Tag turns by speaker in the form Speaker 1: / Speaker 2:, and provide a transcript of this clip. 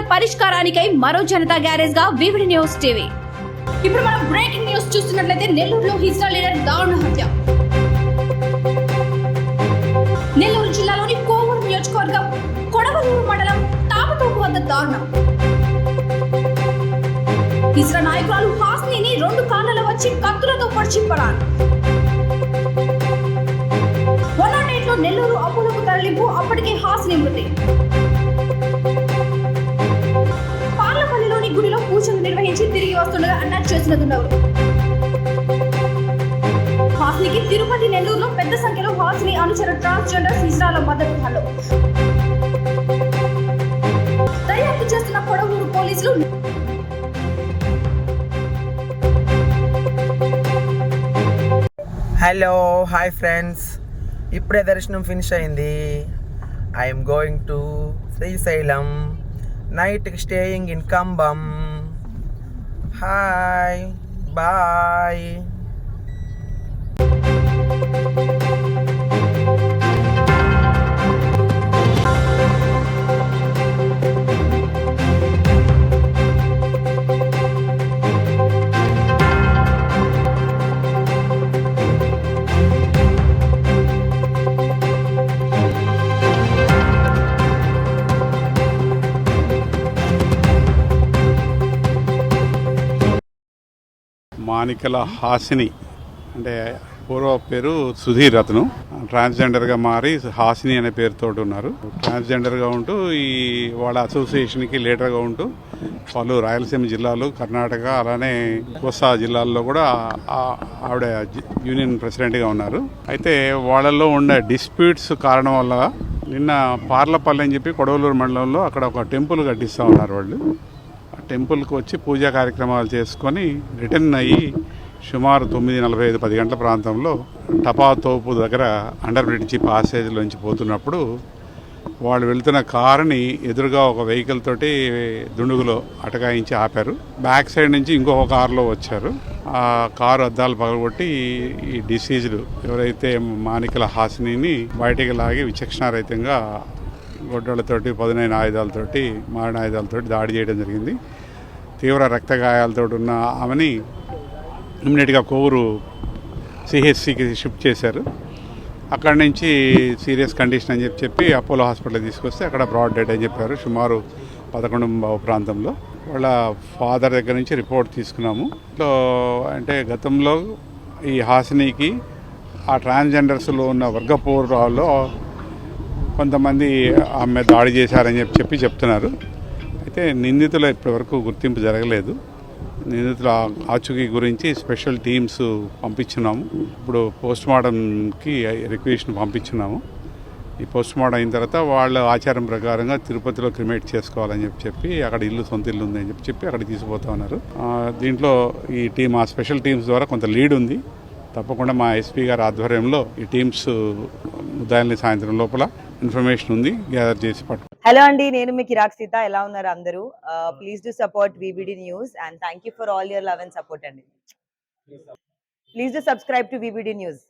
Speaker 1: సమస్యల పరిష్కారానికై మరో జనతా గ్యారేజ్గా వివిడి న్యూస్ టీవీ. ఇప్పుడు మనం బ్రేకింగ్ న్యూస్ చూస్తున్నట్లయితే నెల్లూరులో హిజ్రా లీడర్ దారుణ హత్య. నెల్లూరు జిల్లాలోని కోవూరు నియోజకవర్గం కొడవలూరు మండలం తాపతోపు వద్ద దారుణం. ఇస్రా నాయకురాలు హాస్నీని రెండు కాళ్ళలో వచ్చి కత్తులతో పొడిచి పడారు. వన్ నెల్లూరు అప్పులకు తరలింపు అప్పటికే హాస్ని మృతి. పూజలు నిర్వహించి తిరిగి వస్తుండగా అటాక్ చేస్తున్నారు హాస్నికి తిరుపతి నెల్లూరులో పెద్ద సంఖ్యలో హాస్ని అనుచర ట్రాన్స్జెండర్ హిజ్రాల మద్దతుదారులు దర్యాప్తు చేస్తున్న పొడవూరు పోలీసులు
Speaker 2: హలో హాయ్ ఫ్రెండ్స్ ఇప్పుడే దర్శనం ఫినిష్ అయింది. I'm going to Srisailam. Night staying in Cumbum hi bye
Speaker 3: మానికల Hasini అంటే పూర్వ పేరు సుధీర్ అతను. ట్రాన్స్జెండర్గా మారి హాసిని అనే పేరుతో ఉన్నారు. ట్రాన్స్జెండర్గా ఉంటూ ఈ వాళ్ళ అసోసియేషన్కి లీడర్గా ఉంటూ పలు రాయలసీమ జిల్లాలు కర్ణాటక అలానే కోస్తా జిల్లాల్లో కూడా ఆవిడ యూనియన్ ప్రెసిడెంట్గా ఉన్నారు. అయితే వాళ్ళల్లో ఉండే డిస్ప్యూట్స్ కారణం వల్ల నిన్న పార్లపల్లి అని చెప్పి కొడవలూరు మండలంలో అక్కడ ఒక టెంపుల్ కట్టిస్తూ ఉన్నారు వాళ్ళు. టెంపుల్కి వచ్చి పూజా కార్యక్రమాలు చేసుకొని రిటర్న్ అయ్యి సుమారు తొమ్మిది నలభై ఐదు పది గంటల ప్రాంతంలో టపా తోపు దగ్గర అండర్ బ్రిడ్జి పాసేజ్లోంచి పోతున్నప్పుడు వాళ్ళు వెళ్తున్న కారుని ఎదురుగా ఒక వెహికల్ తోటి దుండుగులో అటకాయించి ఆపారు. బ్యాక్ సైడ్ నుంచి ఇంకొక కారులో వచ్చారు. ఆ కారు అద్దాలు పగలగొట్టి ఈ డిసీజులు ఎవరైతే మానికల హాసినిని బయటికి లాగి విచక్షణారహితంగా గొడ్డలతోటి పదునైన ఆయుధాలతోటి మారిన ఆయుధాలతోటి దాడి చేయడం జరిగింది. తీవ్ర రక్తగాయాలతో ఉన్న ఆమెని ఇమ్మీడియట్గా కోవూరు సిహెచ్సికి షిఫ్ట్ చేశారు. అక్కడ నుంచి సీరియస్ కండిషన్ అని చెప్పి చెప్పి అపోలో హాస్పిటల్ తీసుకొస్తే అక్కడ బ్రాడ్ డెడ్ అని చెప్పారు. సుమారు పదకొండు ప్రాంతంలో. వాళ్ళ ఫాదర్ దగ్గర నుంచి రిపోర్ట్ తీసుకున్నాము. అంటే గతంలో ఈ హాసినికి ఆ ట్రాన్స్జెండర్స్లో ఉన్న వర్గపూర్వాల్లో కొంతమంది ఆమె దాడి చేశారని చెప్పి చెప్పి చెప్తున్నారు. అయితే నిందితుల ఇప్పటివరకు గుర్తింపు జరగలేదు. నిందితుల ఆచూకీ గురించి స్పెషల్ టీమ్స్ పంపించున్నాము. ఇప్పుడు పోస్ట్ మార్టంకి రిక్వెషన్ పంపించున్నాము. ఈ పోస్ట్ మార్టం అయిన తర్వాత వాళ్ళ ఆచారం ప్రకారంగా తిరుపతిలో క్రిమేట్ చేసుకోవాలని చెప్పి చెప్పి అక్కడ ఇల్లు సొంత ఇల్లు ఉంది అని చెప్పి చెప్పి అక్కడ తీసుకుపోతా ఉన్నారు. దీంట్లో ఈ టీం ఆ స్పెషల్ టీమ్స్ ద్వారా కొంత లీడ్ ఉంది. తప్పకుండా మా ఎస్పీ గారి ఆధ్వర్యంలో ఈ టీమ్స్ ఉదయాన్నే సాయంత్రం లోపల ఇన్ఫర్మేషన్ ఉంది గ్యాదర్ చేసి పట్టు
Speaker 4: హలో అండి నేను మీ కిరాక్ సీత. ఎలా ఉన్నారు అందరూ? Please do support VBD news and thank you for all your love and. Support అండి please do subscribe to VBD news